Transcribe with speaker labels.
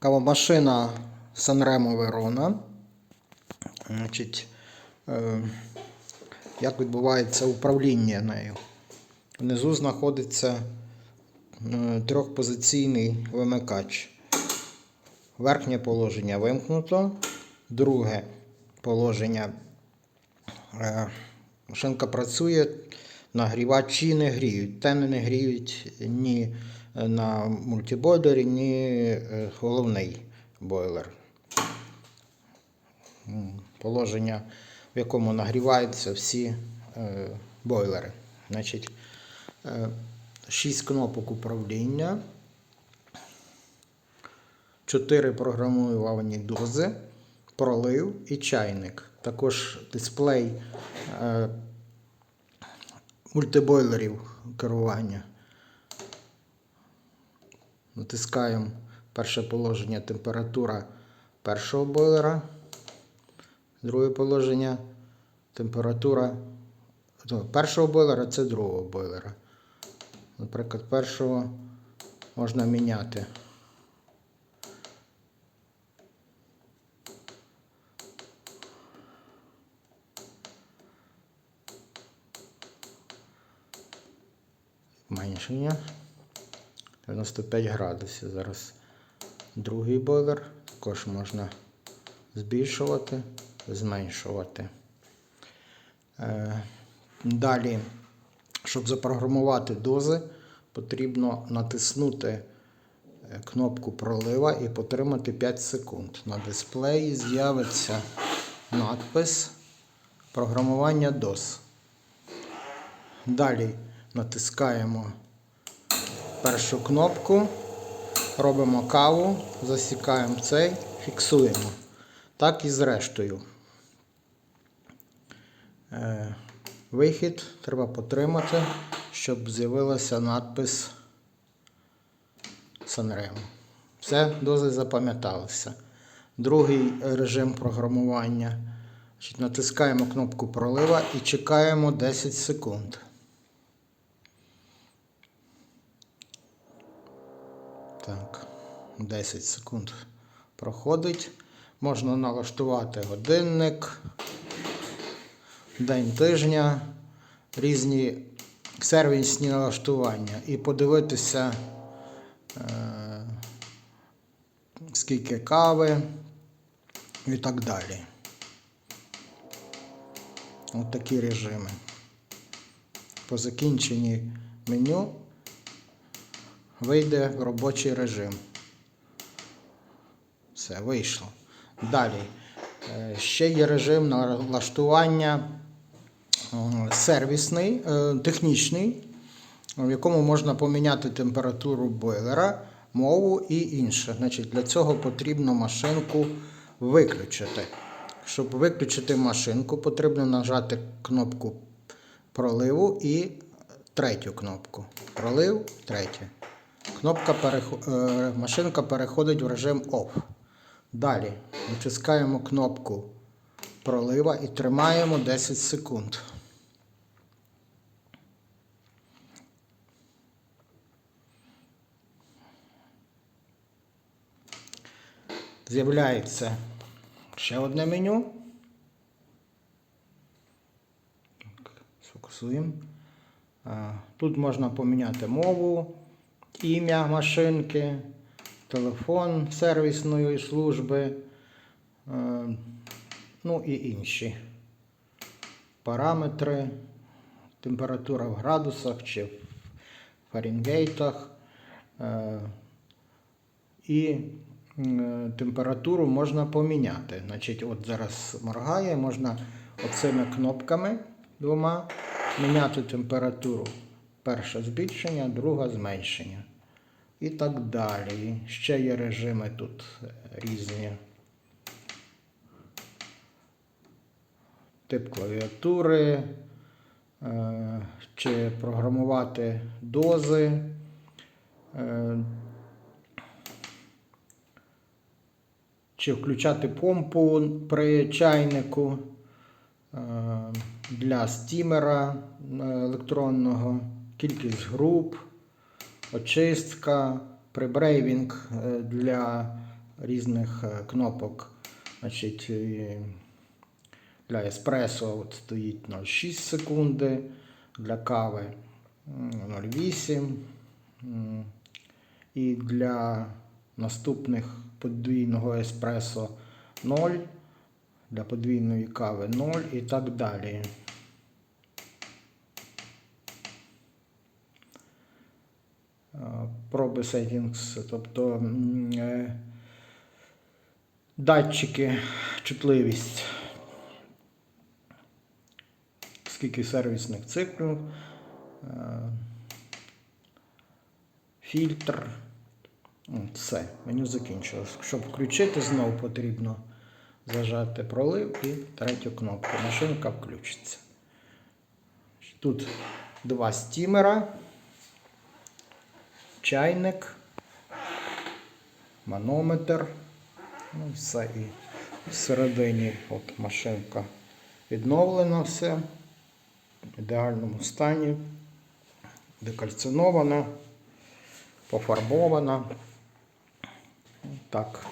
Speaker 1: Кавомашина Sanremo Verona. Значить, е, як відбувається управління нею? Внизу знаходиться е, трьохпозиційний вимикач. Верхнє положення вимкнуто, друге положення е, машинка працює, нагрівачі не гріють. Те не гріють ні на мультибойлері, ні е, головний бойлер. Положення, в якому нагріваються всі е, бойлери. Значить, е, 6 кнопок управління. 4 програмовані дози, пролив і чайник. Також дисплей е, мультибойлерів керування. Натискаємо перше положення температура першого бойлера. Друге положення температура ну, першого бойлера це другого бойлера. Наприклад, першого можна міняти. Меншення 95 градусів. Зараз другий бойлер. Також можна збільшувати, зменшувати. Е, Далі, щоб запрограмувати дози, потрібно натиснути е, кнопку пролива і потримати 5 секунд. На дисплеї з'явиться надпис Програмування доз. Далі натискаємо першу кнопку, робимо каву, засікаємо цей, фіксуємо. Так і з рештою. Е, Вихід треба потримати, щоб з'явилася надпис Sanremo. Все, дози запам'яталися. Другий режим програмування. Натискаємо кнопку пролива і чекаємо 10 секунд. Так, 10 секунд проходить. Можна налаштувати годинник, день тижня, різні сервісні налаштування і подивитися, е, скільки кави і так далі. От такі режими. По закінченні меню вийде робочий режим. Все, вийшло. Далі. Е, Ще є режим налаштування е, сервісний, е, технічний, в якому можна поміняти температуру бойлера, мову і інше. Значить, для цього потрібно машинку виключити. Щоб виключити машинку, потрібно нажати кнопку проливу і третю кнопку. Пролив, третя. Кнопка перехо... е, машинка переходить в режим OFF. Далі натискаємо кнопку пролива і тримаємо 10 секунд. З'являється ще одне меню. Сфокусуємо. Тут можна поміняти мову, ім'я машинки, телефон сервісної служби, е, ну і інші параметри, температура в градусах чи в Фаренгейтах. е, І е, температуру можна поміняти. Значить, от зараз моргає, можна оцими кнопками двома міняти температуру. Перше збільшення, друга зменшення. І так далі. Ще є режими тут е, різні. Тип клавіатури, е, чи програмувати дози. е, Чи включати помпу при чайнику для стімера електронного, кількість груп, очистка, прибрейвінг е, для різних е, кнопок. Значить, для еспресо от стоїть 0,6 секунди, для кави 0,8. І для наступних подвійного еспресо 0, для подвійної кави 0 і так далі. Проби settings, тобто е, датчики, чутливість, скільки сервісних циклів, е, фільтр. Все, меню закінчилось. Щоб включити, знову потрібно зажати пролив і третю кнопку. Машинка включиться. Тут два стімера, чайник, манометр. Ну, все і всередині от машинка відновлена все в ідеальному стані, декальцинована, пофарбована. Так